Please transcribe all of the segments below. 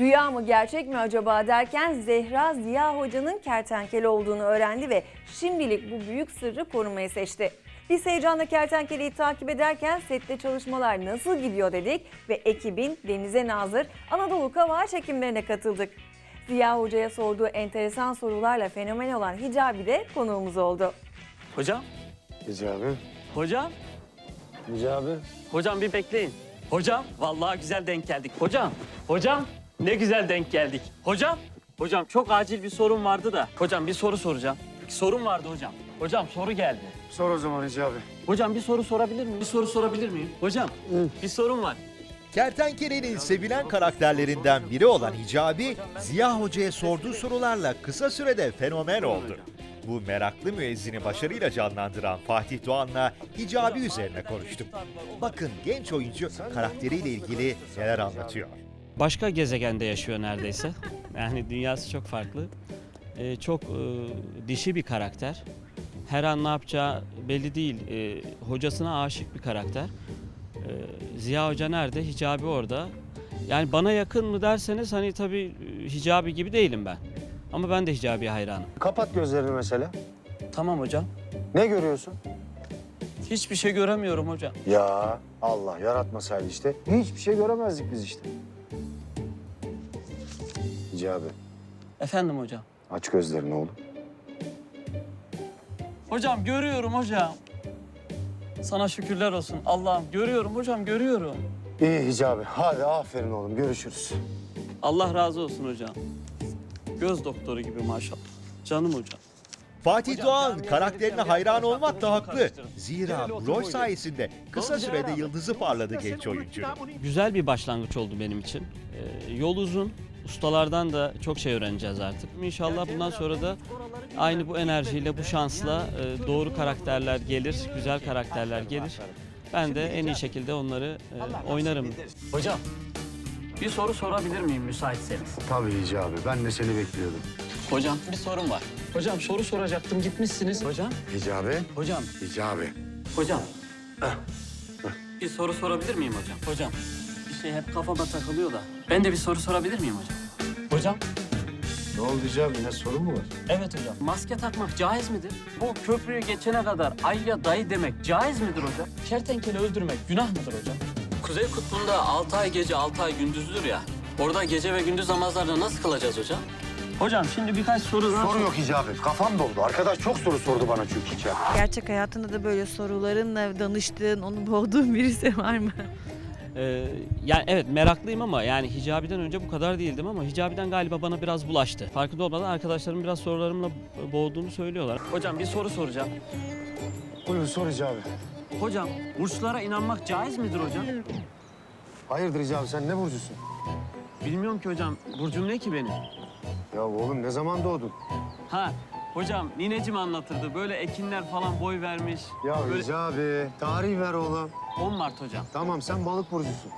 Rüya mı gerçek mi acaba derken Zehra Ziya Hoca'nın kertenkele olduğunu öğrendi ve şimdilik bu büyük sırrı korumayı seçti. Biz heyecanla kertenkeleyi takip ederken sette çalışmalar nasıl gidiyor dedik ve ekibin denize nazır Anadolu Kavağı çekimlerine katıldık. Ziya Hoca'ya sorduğu enteresan sorularla fenomen olan Hicabi de konuğumuz oldu. Hocam, Hicabi. hocam, Hicabi. hocam bir bekleyin. Hocam, vallahi güzel denk geldik. Hocam, hocam, ne güzel denk geldik. Hocam, hocam çok acil bir sorun vardı da. Hocam bir soru soracağım. Bir sorun vardı hocam. Hocam soru geldi. Sor o zaman Hicabi. Hocam bir soru sorabilir miyim? Bir soru sorabilir miyim? Hocam, bir sorun var. Kertenkele'nin sevilen karakterlerinden biri olan Hicabi, Ziya Hoca'ya sorduğu sorularla kısa sürede fenomen oldu. Bu meraklı müezzini başarıyla canlandıran Fatih Doğan'la Hicabi üzerine konuştuk. Bakın genç oyuncu karakteriyle ilgili neler anlatıyor. Başka gezegende yaşıyor neredeyse. Yani dünyası çok farklı. Ee, çok e, dişi bir karakter. Her an ne yapacağı belli değil. Ee, hocasına aşık bir karakter. Ee, Ziya Hoca nerede? Hicabi orada. Yani bana yakın mı derseniz hani tabii e, Hicabi gibi değilim ben. Ama ben de Hicabi'ye hayranım. Kapat gözlerini mesela. Tamam hocam. Ne görüyorsun? Hiçbir şey göremiyorum hocam. Ya Allah yaratmasaydı işte. Hiçbir şey göremezdik biz işte. Hicabi Efendim hocam. aç gözlerini oğlum. Hocam görüyorum hocam. Sana şükürler olsun. Allah'ım görüyorum hocam görüyorum. İyi Hicabi. Hadi aferin oğlum görüşürüz. Allah razı olsun hocam. Göz doktoru gibi maşallah. Canım hocam. Fatih Doğan karakterine hayran olmakta haklı. Zira bu rol sayesinde kısa sürede yıldızı parladı genç oyuncunun. Güzel bir başlangıç oldu benim için. Ee, yol uzun. Ustalardan da çok şey öğreneceğiz artık. İnşallah bundan sonra da aynı bu enerjiyle, bu şansla e, doğru karakterler gelir, güzel karakterler gelir. Ben de en iyi şekilde onları e, oynarım. Hocam, bir soru sorabilir miyim müsaitseniz? Tabii Hicabi. Ben de seni bekliyordum. Hocam, bir sorun var. Hocam soru soracaktım, gitmişsiniz. Hocam, Hicabi. hocam, Hicabi. hocam. Bir soru sorabilir miyim hocam? Hocam, şey hep kafama takılıyor da. Ben de bir soru sorabilir miyim hocam? Hocam, Ne oldu Hicabi? Ne sorun mu var? Evet hocam. Maske takmak caiz midir? Bu köprüyü geçene kadar ayya dayı demek caiz midir hocam? Kertenkele öldürmek günah mıdır hocam? Kuzey kutbunda 6 ay gece 6 ay gündüzdür ya. Orada gece ve gündüz namazlarını nasıl kılacağız hocam? Hocam şimdi birkaç soru daha... Soru yok Hicabi. Kafam doldu. Arkadaş çok soru sordu bana çünkü Hicabi. Gerçek hayatında da böyle sorularınla danıştığın, onu boğduğun birisi var mı? Ee, yani evet meraklıyım ama yani hicabiden önce bu kadar değildim ama hicabiden galiba bana biraz bulaştı. Farkında olmadan arkadaşlarım biraz sorularımla boğduğunu söylüyorlar. Hocam bir soru soracağım. Buyur sor Hicabi. Hocam burçlara inanmak caiz midir hocam? Hayırdır Hicabi sen ne burcusun? Bilmiyorum ki hocam. Burcum ne ki benim? Ya oğlum ne zaman doğdun? Ha hocam ninecim anlatırdı. Böyle ekinler falan boy vermiş. Ya Böyle... Hicabi tarih ver oğlum. 10 Mart hocam. Tamam sen balık burcusun.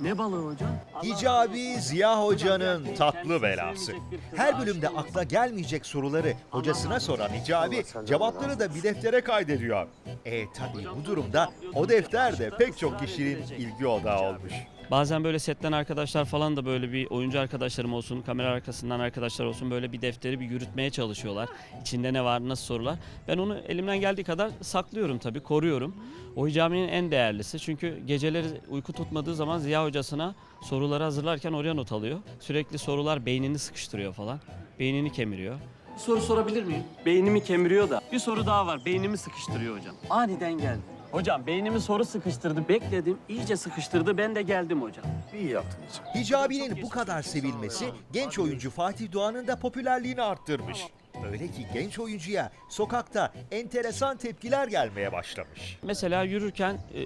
Ne balığı hocam? Hicabi Ziya Hoca'nın tatlı belası. Her bölümde akla gelmeyecek soruları hocasına soran Hicabi cevapları da bir deftere kaydediyor. E tabii bu durumda o defter de pek çok kişinin ilgi odağı olmuş. Bazen böyle setten arkadaşlar falan da böyle bir oyuncu arkadaşlarım olsun, kamera arkasından arkadaşlar olsun böyle bir defteri bir yürütmeye çalışıyorlar. İçinde ne var, nasıl sorular. Ben onu elimden geldiği kadar saklıyorum tabii, koruyorum. O hicaminin en değerlisi. Çünkü geceleri uyku tutmadığı zaman Ziya hocasına soruları hazırlarken oraya not alıyor. Sürekli sorular beynini sıkıştırıyor falan. Beynini kemiriyor. Bir soru sorabilir miyim? Beynimi kemiriyor da. Bir soru daha var. Beynimi sıkıştırıyor hocam. Aniden geldi. Hocam beynimi soru sıkıştırdı. Bekledim. iyice sıkıştırdı. Ben de geldim hocam. İyi yaptın Hicabi. Hicabi'nin bu kadar sevilmesi genç oyuncu Fatih Doğan'ın da popülerliğini arttırmış. Öyle ki genç oyuncuya sokakta enteresan tepkiler gelmeye başlamış. Mesela yürürken e,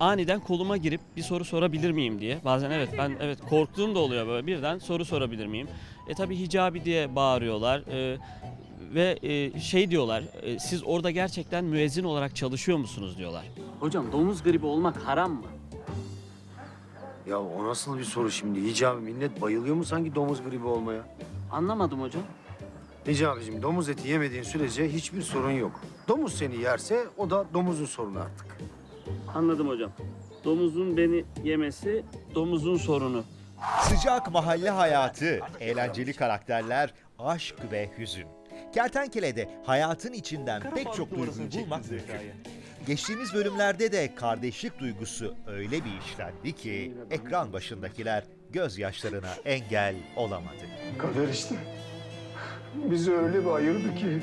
aniden koluma girip bir soru sorabilir miyim diye. Bazen evet ben evet korktuğum da oluyor böyle birden soru sorabilir miyim? E tabi hicabi diye bağırıyorlar. E, ve e, şey diyorlar, e, siz orada gerçekten müezzin olarak çalışıyor musunuz diyorlar. Hocam domuz gribi olmak haram mı? Ya o nasıl bir soru şimdi? Hicabi millet bayılıyor mu sanki domuz gribi olmaya? Anlamadım hocam. Hicabicim domuz eti yemediğin sürece hiçbir sorun yok. Domuz seni yerse o da domuzun sorunu artık. Anladım hocam. Domuzun beni yemesi domuzun sorunu. Sıcak mahalle hayatı, eğlenceli karakterler, aşk ve hüzün. Kertenkele'de hayatın içinden pek çok duyguyu bulmak mümkün. Geçtiğimiz bölümlerde de kardeşlik duygusu öyle bir işlendi ki ekran başındakiler gözyaşlarına engel olamadı. Kader işte. Bizi öyle bir ayırdı ki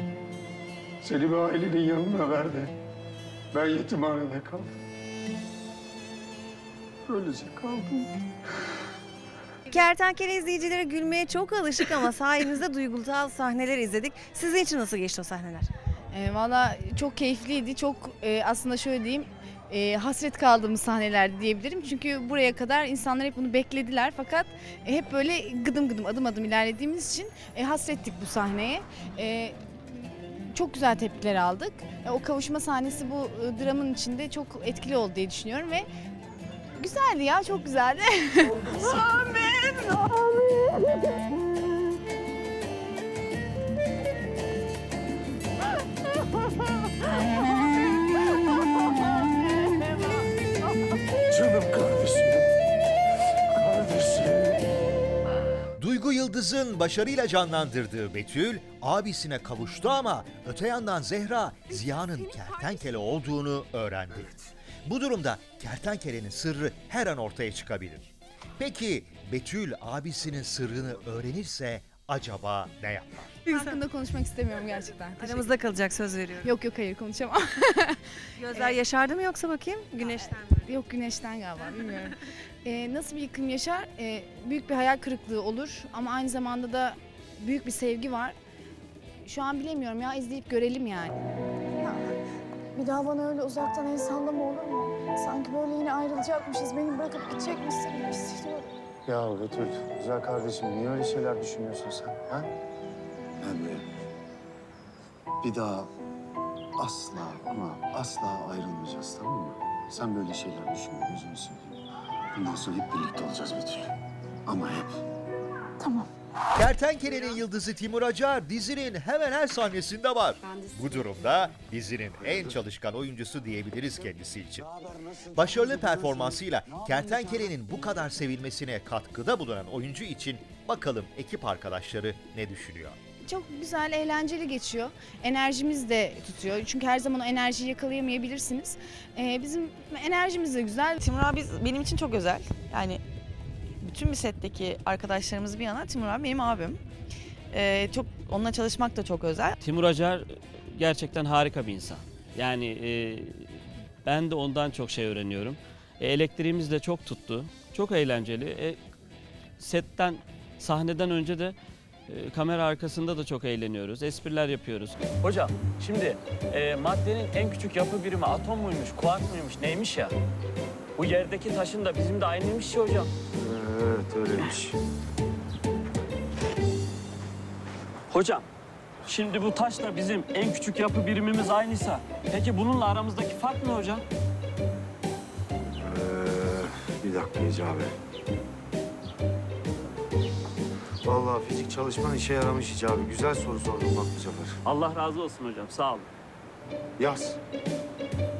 seni bir ailenin yanına verdi. Ben yetimhanede kaldım. Böylece kaldım. Kertenkele izleyicileri gülmeye çok alışık ama sayenizde duygusal sahneler izledik. Sizin için nasıl geçti o sahneler? E, Valla çok keyifliydi. Çok e, aslında şöyle diyeyim e, hasret kaldığımız sahnelerdi diyebilirim. Çünkü buraya kadar insanlar hep bunu beklediler fakat e, hep böyle gıdım gıdım adım adım ilerlediğimiz için e, hasrettik bu sahneye. E, çok güzel tepkiler aldık. E, o kavuşma sahnesi bu e, dramın içinde çok etkili oldu diye düşünüyorum ve güzeldi ya çok güzeldi. Canım kardeşim. Kardeşim. Duygu Yıldız'ın başarıyla canlandırdığı Betül, abisine kavuştu ama öte yandan Zehra, Ziya'nın kertenkele olduğunu öğrendi. Bu durumda kertenkelenin sırrı her an ortaya çıkabilir. Peki Betül abisinin sırrını öğrenirse acaba ne yapar? Hakkında konuşmak istemiyorum gerçekten. Aramızda kalacak söz veriyorum. Yok yok hayır konuşamam. Gözler yaşardı mı yoksa bakayım güneşten mi? Yok güneşten galiba bilmiyorum. Ee, nasıl bir yıkım yaşar? Ee, büyük bir hayal kırıklığı olur ama aynı zamanda da büyük bir sevgi var. Şu an bilemiyorum ya izleyip görelim yani. Bir daha bana öyle uzaktan el sallama olur mu? Ayrılacakmışız, beni bırakıp gidecekmişsin gibi hissediyorum. Ya Betül, güzel kardeşim niye öyle şeyler düşünüyorsun sen? Ha? Emre, bir daha asla ama asla ayrılmayacağız tamam mı? Sen böyle şeyler düşünme, gözünü seveyim. Bundan sonra hep birlikte olacağız Betül. Ama hep. Tamam. Kertenkele'nin yıldızı Timur Acar dizinin hemen her sahnesinde var. Bu durumda dizinin en çalışkan oyuncusu diyebiliriz kendisi için. Başarılı performansıyla Kertenkele'nin bu kadar sevilmesine katkıda bulunan oyuncu için bakalım ekip arkadaşları ne düşünüyor? Çok güzel, eğlenceli geçiyor. Enerjimiz de tutuyor. Çünkü her zaman o enerjiyi yakalayamayabilirsiniz. Ee, bizim enerjimiz de güzel. Timur abi benim için çok özel. Yani bütün bir setteki arkadaşlarımız bir yana Timur abi benim abim. Ee, çok onunla çalışmak da çok özel. Timur Acar gerçekten harika bir insan. Yani e, ben de ondan çok şey öğreniyorum. E, elektriğimiz de çok tuttu. Çok eğlenceli. E, setten, sahneden önce de e, kamera arkasında da çok eğleniyoruz. Espriler yapıyoruz. Hocam şimdi e, maddenin en küçük yapı birimi atom muymuş, kuark mıymış, neymiş ya? Bu yerdeki taşın da bizim de aynıymış ya hocam. Evet öyleymiş. Hocam şimdi bu taşla bizim en küçük yapı birimimiz aynıysa peki bununla aramızdaki fark ne hocam? Ee, bir dakika Hicabi. Vallahi fizik çalışman işe yaramış Hicabi. Güzel soru sordun bak bu sefer. Allah razı olsun hocam sağ olun. Yaz.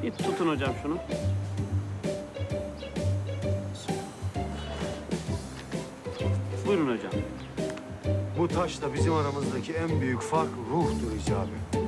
Bir tutun hocam şunu. Buyurun hocam. Bu taşla bizim aramızdaki en büyük fark ruhtur Hicabi.